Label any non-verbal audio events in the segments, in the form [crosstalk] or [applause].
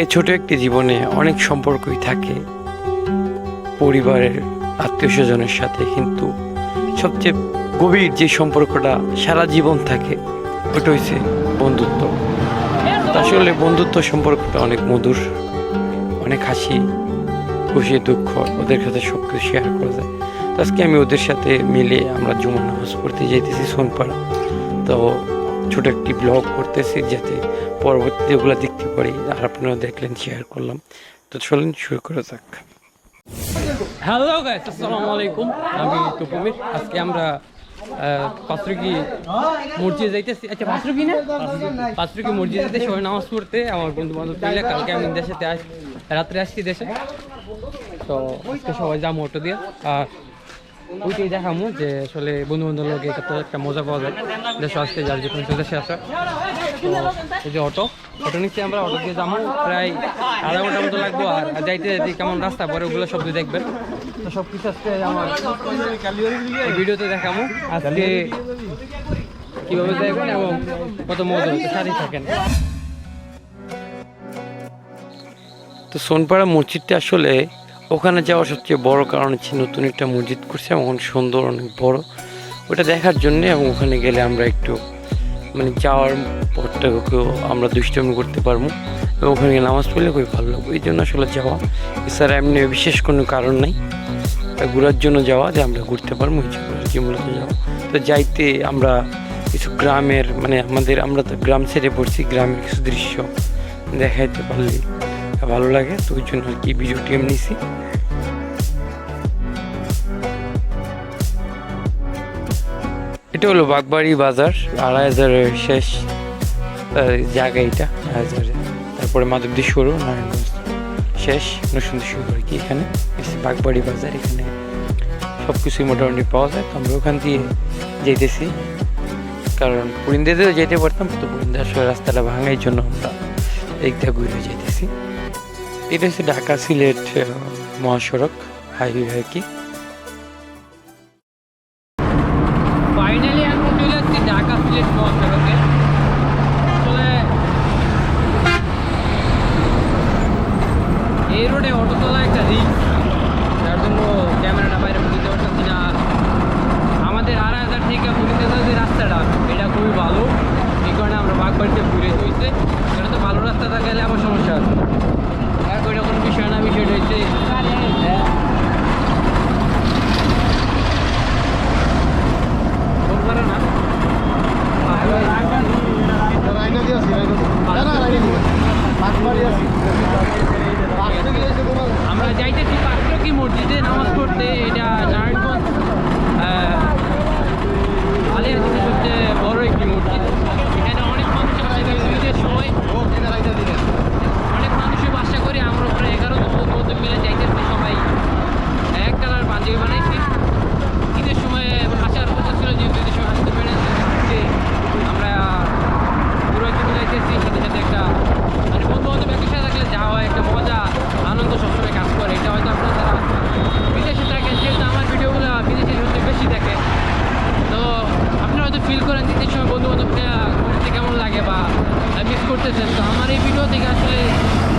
এই ছোট একটি জীবনে অনেক সম্পর্কই থাকে। পরিবারের আত্মীয় স্বজনের সাথে, কিন্তু সবচেয়ে গভীর যে সম্পর্কটা সারা জীবন থাকে, ওটা হচ্ছে বন্ধুত্ব। আসলে বন্ধুত্ব সম্পর্কটা অনেক মধুর, অনেক হাসি, খুশি, দুঃখ ওদের সাথে সব কিছু শেয়ার করা যায়। আজকে আমি ওদের সাথে মিলে আমরা জুমার নামাজ পড়তে যাইতেছি সোনপাড়া। তো ছোট একটি ব্লগ করতেছি যাতে পরবর্তীতে ওগুলো দেখতে পারি, আর আপনারা দেখলেন শেয়ার করলাম। তো চলেন, শুরু করে যাক। হ্যালো গাইস আসসালামু আলাইকুম। আমি টুকুমির আজকে আমরা পাঁচরুকি মসজিদে যাইতেছি। আচ্ছা পাঁচরুকি না? পাঁচরুকি মসজিদে যেতে সবাই নামাজ পড়তে। আমার বন্ধু বান্ধব মিলে কালকে আমি দেশেতে আস, রাত্রে আসছি দেশে। তো সবাই যাব অটো দিয়ে। আর ওইটাই দেখামু যে আসলে বন্ধু বান্ধব লোকে একটা মজা পাওয়া যায়। দেশে আসতে যার যে কোনো দেশে আসা তো এই যে অটো অটো নিচ্ছি আমরা অটো দিয়ে যাব প্রায় আধা ঘণ্টার মতো লাগবো। আর যাইতে যাইতে কেমন রাস্তা, পরে ওগুলো সব দেখবেন। তো সব কিছু আজকে আমার ভিডিওতে দেখামো। আজকে কীভাবে দেখবেন এবং কত মজা সাথেই থাকেন। তো সোনপাড়া মসজিদটা আসলে ওখানে যাওয়ার সবচেয়ে বড় কারণ হচ্ছে নতুন একটা মসজিদ করছে এবং সুন্দর, অনেক বড়। ওটা দেখার জন্য এবং ওখানে গেলে আমরা একটু মানে যাওয়ার পরটাকেও আমরা দুষ্টমি করতে পারব। এবং ওখানে নামাজ পড়লে খুবই ভালো লাগবে। এই জন্য আসলে যাওয়া। এছাড়া এমনি বিশেষ কোনো কারণ নাই। ঘোরার জন্য যাওয়া, যে আমরা ঘুরতে পারব কি মূলত যাওয়া। তো যাইতে আমরা কিছু গ্রামের মানে আমাদের, আমরা তো গ্রাম ছেড়ে পড়ছি, গ্রামের কিছু দৃশ্য দেখাইতে পারলে। ভালো লাগে। তো ওই জন্য আর কি ভিডিওটি আমি নিছি। এটা হলো বাগবাড়ি বাজার, আড়াই হাজারের শেষ জায়গা এটা হাজারে। তারপরে মাধবদী শুরু নারায়ণগঞ্জ। শেষ, নরসিংদী শুরু আর কি এখানে। বাগবাড়ি বাজার, এখানে সব কিছুই মোটামুটি পাওয়া যায়। তো আমরা ওখান দিয়ে যেতেছি কারণ পুরিন্দাতেও যেতে পারতাম তো পুরিন্দা রাস্তাটা ভাঙার জন্য আমরা এইটা ঘুরে যেতেছি এটা হচ্ছে ঢাকা সিলেট মহাসড়ক হাইওয়ে আর কি ফাইনালি আমরা চলে যাচ্ছি ঢাকা সিলেট মহাসড়কে আসলে এই রোডে অটো চলা একটা রিস্ক যার জন্য ক্যামেরাটা বাইরে দিতে পারতেছি না আমাদের আড়াই হাজার থেকে পুরীতে যে রাস্তাটা এটা খুবই ভালো এই কারণে আমরা বাগবাড়িতে ঘুরে হয়েছে এটা তো ভালো রাস্তাটা গেলে আমার সমস্যা আছে এক ওইটা কোনো বিষয় না বিষয়টা হচ্ছে হ্যাঁ। বলপারে না আমরা যাইতেছি পাঁচরকি মসজিদে নামাজ পড়তে, এটা নারায়ণগঞ্জ আলিয়াদিনের সবচেয়ে বড় একটি মসজিদ। এখানে অনেক মানুষ আসে ঈদের সময় অনেক মানুষই বাসা করে আমরা প্রায় এগারো জন মতো মিলে যাইতেছি সবাই এক কালার পাঞ্জাবি বানাইছি ঈদের সময় আসার কথা ছিল যেহেতু ঈদের সময় আসতে পেরে যে আমরা পুরো একটু যাইতেছি সাথে সাথে একটা মানে বন্ধু বান্ধব একই সাথে থাকলে যা হয় একটা মজা আনন্দ সবসময় কাজ করে এটা হয়তো আপনারা যারা বিদেশে থাকেন যেহেতু আমার ভিডিওগুলো বিদেশে সবচেয়ে বেশি দেখে তো আপনারা হয়তো ফিল করেন ঈদের সময় বন্ধু বান্ধবকে ঘুরতে কেমন লাগে বা মিস করতেছেন তো আমার এই ভিডিও থেকে আসলে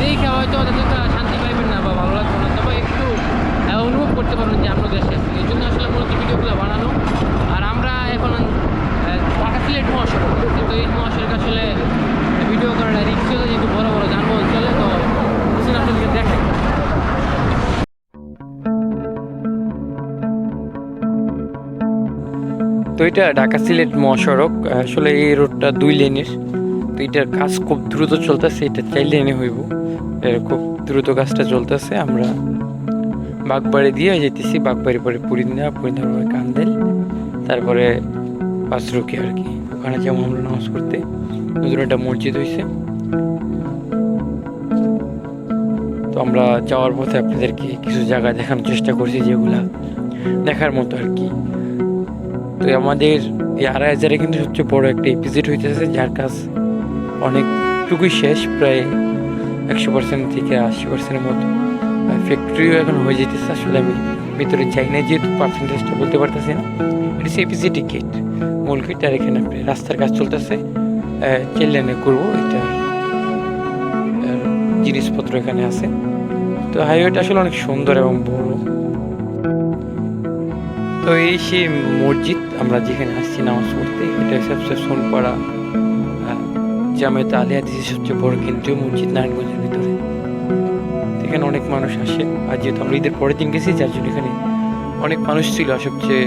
দেখে হয়তো অতটা শান্তি পাইবেন না বা ভালো লাগবে না তবে একটু আহ, অনুভব করতে পারবেন যে আমরা দেশে আছি এই জন্য আসলে মূলত ভিডিওগুলো বানানো আর আমরা এখন আহ, ঢাকা সিলেট মহাসড়ক কিন্তু এই মহাসড়ক আসলে ভিডিও রিক্স যেহেতু বড় বড় যানবাহন চলে তো তো এটা ঢাকা সিলেট মহাসড়ক, আসলে এই রোডটা দুই লেনের। তো এটার কাজ খুব দ্রুত চলতেছে, এটা চার লেনে হইব। এর খুব দ্রুত কাজটা চলতেছে, আমরা বাগবাড়ি দিয়ে যেতেছি বাগবাড়ি পরে পুরিন্দা পুরিন্দার পরে কান্দেল, তারপরে পাঁচরুকি আর কি। ওখানে যেমন আমরা নামাজ করতে নতুন একটা মসজিদ হয়েছে তো আমরা যাওয়ার পথে আপনাদেরকে কিছু জায়গা দেখানোর চেষ্টা করছি যেগুলা দেখার মতো আর কি। তো আমাদের এই আড়াই হাজারে কিন্তু সবচেয়ে বড় একটা এপিসোড হইতেছে, যার কাজ অনেকটুকুই শেষ, প্রায় একশো পার্সেন্ট থেকে আশি পার্সেন্টের মতো। ফ্যাক্টরিও এখন হয়ে যেতেছে, আসলে আমি ভিতরে যাই না যেহেতু পার্সেন্টেজটা বলতে পারতেছি না। এটা এপিসিটি গেট মূল গেট আর এখানে আপনি রাস্তার কাজ চলতেছে। চেল্লেনে করব এটা জিনিসপত্র এখানে আছে। তো হাইওয়েটা আসলে অনেক সুন্দর এবং বড়। তো এই সেই মসজিদ আমরা যেখানে আসছি নামাজ পড়তে, এটা সবচেয়ে সোনপাড়া জামায়াত আলিয়া দিসের সবচেয়ে বড় কেন্দ্রীয় মসজিদ নারায়ণগঞ্জের ভিতরে। এখানে অনেক মানুষ আসে। আর যেহেতু আমরা ঈদের পরের দিন গেছি, যার জন্য এখানে অনেক মানুষ ছিল। সবচেয়ে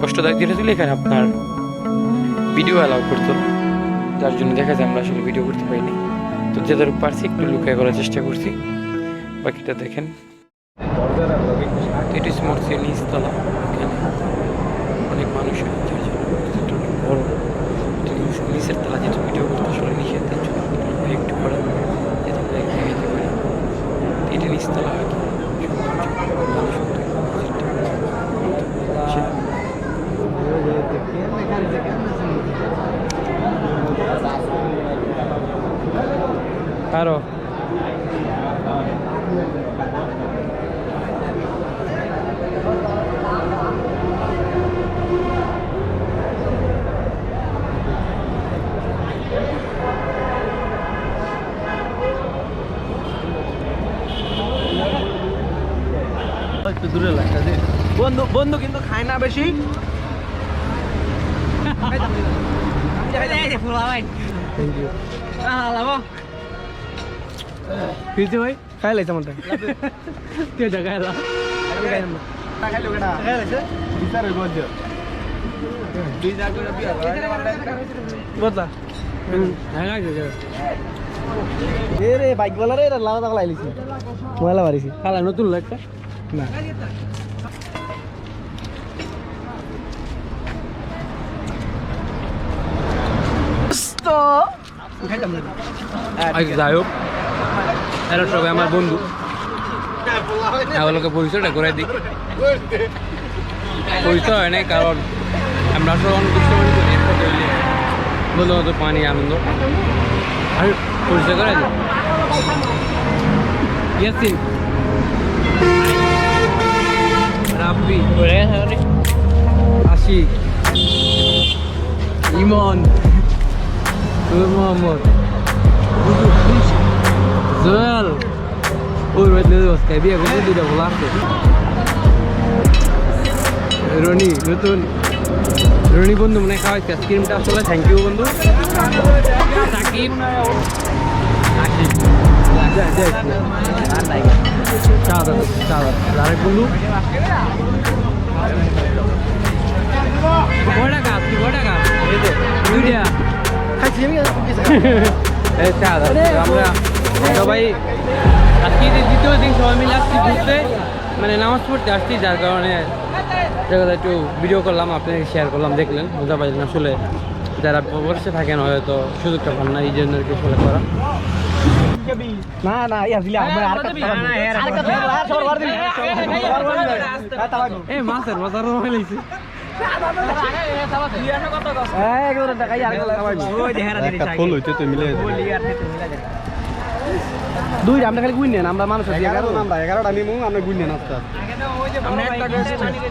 কষ্টদায়ক যেটা ছিল, এখানে আপনার ভিডিও অ্যালাউ করতো। যার জন্য দেখা যায় আমরা আসলে ভিডিও করতে পারিনি। তো যাদের পারছি একটু লুকিয়ে করার চেষ্টা করছি। বাকিটা দেখেন। নিচতলা অনেক মানুষ বড়। নিচের তলা যেহেতু ভিডিও করতে আসলে একটু করা যাতে আমরা এক দেখাতে পারি তো এটি নিচতলা আর কি সৌন্দর্য ভালো সুন্দর মসজিদটা সে- কারও একটু দূরে লাগটা যে বন্ধু বন্ধু কিন্তু খায় না বেশি। ফিরছে ভাই খাই লাইছে আমারটা। তুই যা এ রে বাইক বলা রে লালা তাকলা আইলিছি ময়লা বাড়িছি খালা নতুন একটা না। আচ্ছা যাই হোক। এরা সবাই আমার বন্ধু। এগুলোকে পরিচয়টা করে দিই। পরিচয় হয় নাই কারণ আমরা আসলে অনেক হইলে বন্ধু মতো পানি আনন্দ। আর পরিচয় করে দিই ইয়াসিন। রাব্বি আশিক ইমন নূর মোহাম্মদ জোয়াল ওর বাড়িতে বসকে বিয়ে করতে দুইটা বলা আছে রনি নতুন রনি বন্ধু মনে খাওয়াইছে আইসক্রিমটা আসলে থ্যাংক ইউ বন্ধু সাকিব চা দাদা চা দাদা আরেক বন্ধু। [laughs] আমরা সবাই আজকে দ্বিতীয় দিন সবাই মিলে আসছি ঘুরতে মানে নামাজ পড়তে আসছি যার কারণে জায়গাটা একটু ভিডিও করলাম আপনাকে শেয়ার করলাম দেখলেন বুঝতে পারলেন আসলে যারা বসে থাকেন হয়তো সুযোগটা পান না এই জন্য আর কি করা। না না ইয়া দিলা আমরা আর কথা আর কথা আর সর বার দিন হ্যাঁ তাও এ মাছের বাজার হ্যাঁ মিলে দুই আমরা খালি গুইন নেন আমরা মানুষ আছি এগারো আমরা এগারোটা নিমু আমরা গুণ নেন আস্তে আমরা একটা গেছে নানিরে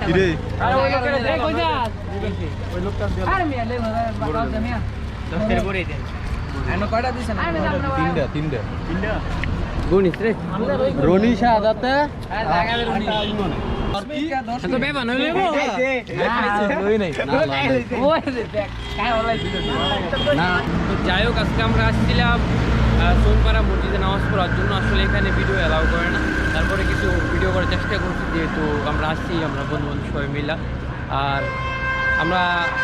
কিরে? তিনটা তিনটা। রনি শাহাদাতে এত বেবা নইলে না তো যাই হোক আজকে আমরা আসছিলাম সোনপাড়া মসজিদে নামাজ পড়ার জন্য আসলে এখানে ভিডিও অ্যালাউ করে না তারপরে কিছু ভিডিও করার চেষ্টা করছি যেহেতু আমরা আসছি আমরা বন্ধু বন্ধু সবাই মিলা আর আমরা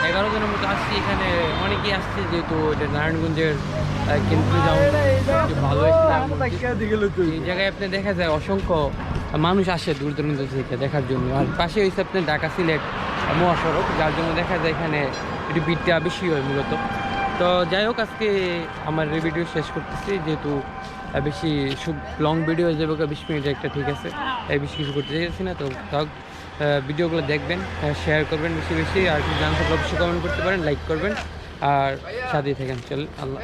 এগারো জনের মতো আসছি এখানে অনেকেই আসছে যেহেতু এটা নারায়ণগঞ্জের যাওয়া ভালো। এই জায়গায় আপনি দেখা যায় অসংখ্য মানুষ আসে দূর দূরান্ত থেকে দেখার জন্য। আর পাশে হয়েছে আপনার ঢাকা সিলেট মহাসড়ক, যার জন্য দেখা যায় এখানে একটু ভিড়টা বেশি হয় মূলত। তো যাই হোক, আজকে আমার এই ভিডিও শেষ করতেছি। যেহেতু বেশি লং ভিডিও হয়ে যাবে বিশ মিনিট একটা, ঠিক আছে? তাই বেশি কিছু করতে চাইছি না। তো তাও ভিডিওগুলো দেখবেন শেয়ার করবেন বেশি বেশি। আর কিছু জানতে অবশ্যই কমেন্ট করতে পারেন লাইক করবেন। আর সাথেই থাকেন। চল, আল্লাহ